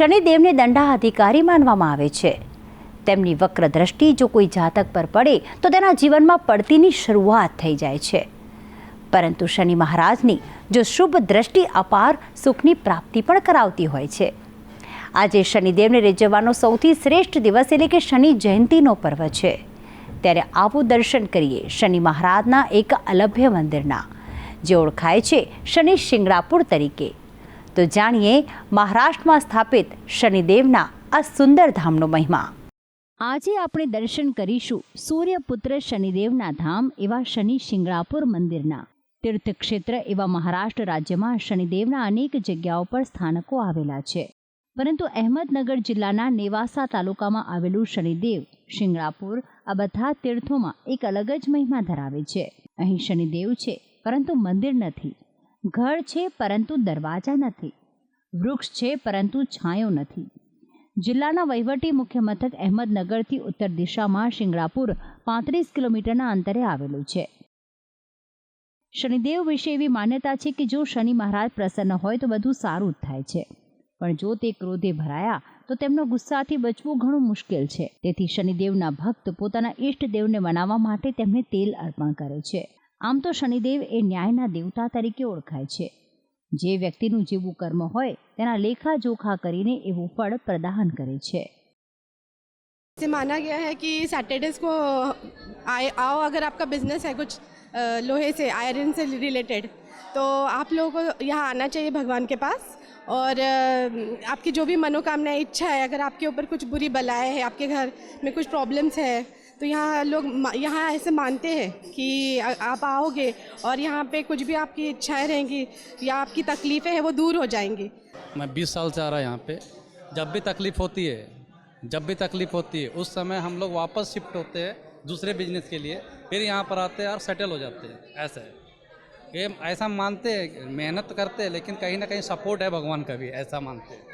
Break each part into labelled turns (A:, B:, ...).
A: શનિદેવને દંડા અધિકારી માનવામાં આવે છે. તેમની વક્ર દ્રષ્ટિ જો કોઈ જાતક પર પડે, તો તેના જીવનમાં પડતીની શરૂઆત થઈ જાય છે. પરંતુ શનિ મહારાજની જો શુભ દ્રષ્ટિ અપાર સુખની પ્રાપ્તિ પણ કરાવતી હોય છે. આજે શનિદેવને રીઝવવાનો સૌથી શ્રેષ્ઠ દિવસ એટલે કે શનિ જયંતિનો પર્વ છે. ત્યારે આવું દર્શન કરીએ શનિ મહારાજના એક અલભ્ય મંદિરના. જે ઓળખાય છે શનિ શિંગડાપુર તરીકે. તો જાણીએ મહારાષ્ટ્રમાં સ્થાપિત શનિદેવના આ સુંદર ધામનો મહિમા. આજે આપણે દર્શન કરીશું સૂર્યપુત્ર શનિદેવના ધામ એવા શનિ શિંગળાપુર મંદિરના. તીર્થક્ષેત્ર એવા મહારાષ્ટ્ર રાજ્યમાં શનિદેવના અનેક જગ્યાઓ પર સ્થાનકો આવેલા છે. પરંતુ અહેમદનગર જિલ્લાના નેવાસા તાલુકામાં આવેલું શનિદેવ શિંગળાપુર આ બધા તીર્થોમાં એક અલગ જ મહિમા ધરાવે છે. અહીં શનિદેવ છે, પરંતુ મંદિર નથી. ઘર છે પરંતુ દરવાજા નથી. વૃક્ષ છે પરંતુ છાંયો નથી. જિલ્લાના વહીવટી મુખ્ય મથક અહેમદનગરથી ઉત્તર દિશામાં શિંગડાપુર પાંત્રીસ કિલોમીટરના અંતરે આવેલું છે. શનિદેવ વિશે એવી માન્યતા છે કે જો શનિ મહારાજ પ્રસન્ન હોય તો બધું સારું જ થાય છે. પણ જો તે ક્રોધે ભરાયા, તો તેમનો ગુસ્સાથી બચવું ઘણું મુશ્કેલ છે. તેથી શનિદેવના ભક્ત પોતાના ઈષ્ટદેવને મનાવવા માટે તેમને તેલ અર્પણ કરે છે. આમ તો શનિદેવ એ ન્યાયના દેવતા તરીકે ઓળખાય છે જે વ્યક્તિનું જેવું કર્મ હોય તેના લેખા જોખા કરીને એવું ફળ પ્રદાન કરે છે
B: से माना गया है कि सैटरडेज को आए आओ अगर आपका बिजनेस है कुछ अ, लोहे से आयरन से रिलेटेड तो आप लोगों को यहाँ आना चाहिए भगवान के पास और अ, आपकी जो भी मनोकामना इच्छा है अगर आपके ऊपर कुछ बुरी बलाएं है आपके घर में कुछ प्रॉब्लम्स है तो यहाँ लोग मा- यहाँ ऐसे मानते हैं कि अ- आप आओगे और यहाँ पे कुछ भी आपकी इच्छाएं रहेंगी या आपकी तकलीफ़ें हैं वो दूर हो जाएंगी
C: मैं 20 साल से आ रहा यहाँ पे जब भी तकलीफ होती है जब भी तकलीफ होती है उस समय हम लोग वापस शिफ्ट होते हैं दूसरे बिजनेस के लिए फिर यहाँ पर आते हैं और सेटल हो जाते हैं ऐसा है ये ऐसा मानते हैं मेहनत तो करते हैं लेकिन कहीं ना कहीं सपोर्ट है भगवान का भी ऐसा मानते हैं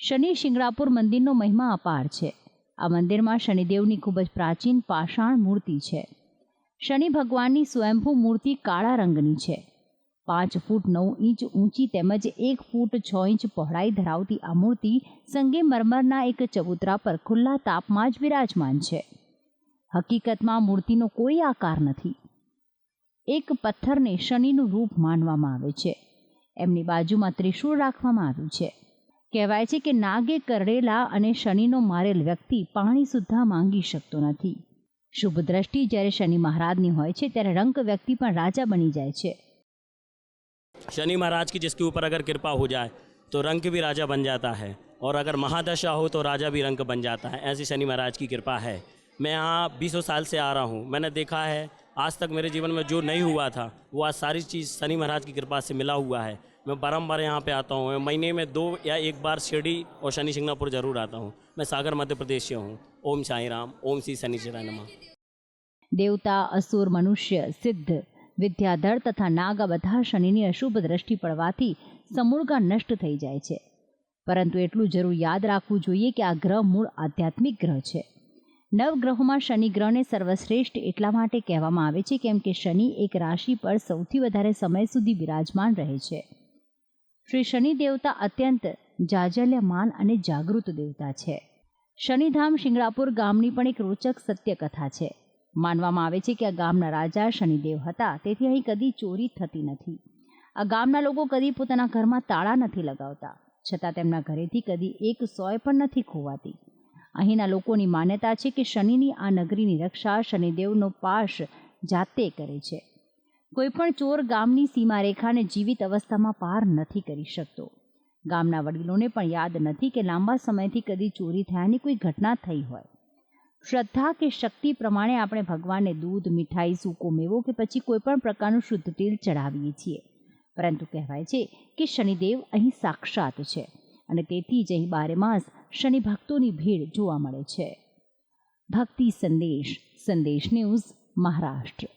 A: શનિ શિંગડાપુર મંદિરનો મહિમા અપાર છે આ મંદિરમાં શનિદેવની ખૂબ જ પ્રાચીન પાષાણ મૂર્તિ છે. શનિ ભગવાનની સ્વયંભૂ મૂર્તિ કાળા રંગની છે. પાંચ ફૂટ નવ ઇંચ ઊંચી તેમજ એક ફૂટ છ ઇંચ પહોળાઈ ધરાવતી આ મૂર્તિ સંગે મરમરના એક ચબૂતરા પર ખુલ્લા તાપમાં જ વિરાજમાન છે. હકીકતમાં મૂર્તિનો કોઈ આકાર નથી. એક પથ્થરને શનિનું રૂપ માનવામાં આવે છે. એમની બાજુમાં ત્રિશૂળ રાખવામાં આવ્યું છે. કહેવાય છે કે નાગે કરડેલા અને શનિનો મારેલ વ્યક્તિ પાણી સુદ્ધા માંગી શકતો નથી શુભ દ્રષ્ટિ જ્યારે શનિ મહારાજની હોય છે ત્યારે રંક વ્યક્તિ પણ રાજા બની જાય છે
D: शनि महाराज की जिसके ऊपर अगर कृपा हो जाए तो रंक भी राजा बन जाता है और अगर महादशा हो तो राजा भी रंक बन जाता है ऐसी शनि महाराज की कृपा है मैं यहाँ बीसों साल से आ रहा हूँ मैंने देखा है आज तक मेरे जीवन में जो नहीं हुआ था वो आज सारी चीज़ शनि महाराज की कृपा से मिला हुआ है मैं बारम्बार यहाँ पे आता हूँ मैं महीने में दो या एक बार शिरडी और शनि सिंगापुर जरूर आता हूँ मैं सागर मध्य प्रदेश से हूँ ओम साई राम ओम श्री शनि शिराय नमः
A: દેવતા અસુર મનુષ્ય સિદ્ધ વિદ્યાધર તથા નાગ આ બધા શનિની અશુભ દ્રષ્ટિ પડવાથી સમૂળગા નષ્ટ થઈ જાય છે પરંતુ એટલું જરૂર યાદ રાખવું જોઈએ કે આ ગ્રહ મૂળ આધ્યાત્મિક ગ્રહ છે નવગ્રહોમાં શનિ ગ્રહને સર્વશ્રેષ્ઠ એટલા માટે કહેવામાં આવે છે કેમ કે શનિ એક રાશિ પર સૌથી વધારે સમય સુધી બિરાજમાન રહે છે શ્રી શનિ દેવતા અત્યંત જાજલ્યમાન અને જાગૃત દેવતા છે. શનિધામ શિંગડાપુર ગામની પણ એક રોચક સત્યકથા છે. માનવામાં આવે છે કે આ ગામના રાજા શનિદેવ હતા, તેથી અહીં કદી ચોરી થતી નથી. આ ગામના લોકો કદી પોતાના ઘરમાં તાળા નથી લગાવતા, છતાં તેમના ઘરેથી કદી એક સોય પણ નથી ખોવાતી. અહીંના લોકોની માન્યતા છે કે શનિની આ નગરીની રક્ષા શનિદેવનો પાશ જાતે કરે છે. કોઈ પણ ચોર ગામની સીમારેખાને જીવિત અવસ્થામાં પાર નથી કરી શકતો. ગામના વડીલોને પણ યાદ નથી કે લાંબા સમયથી કદી ચોરી થયાની કોઈ ઘટના થઈ હોય. શ્રદ્ધા કે શક્તિ પ્રમાણે આપણે ભગવાનને દૂધ, મીઠાઈ, સૂકો મેવો કે પછી કોઈપણ પ્રકારનું શુદ્ધ તેલ ચડાવીએ છીએ. પરંતુ કહેવાય છે કે શનિદેવ અહીં સાક્ષાત છે અને તેથી જ અહીં બારે માસ શનિ ભક્તોની ભીડ જોવા મળે છે. ભક્તિ સંદેશ સંદેશ ન્યૂઝ મહારાષ્ટ્ર.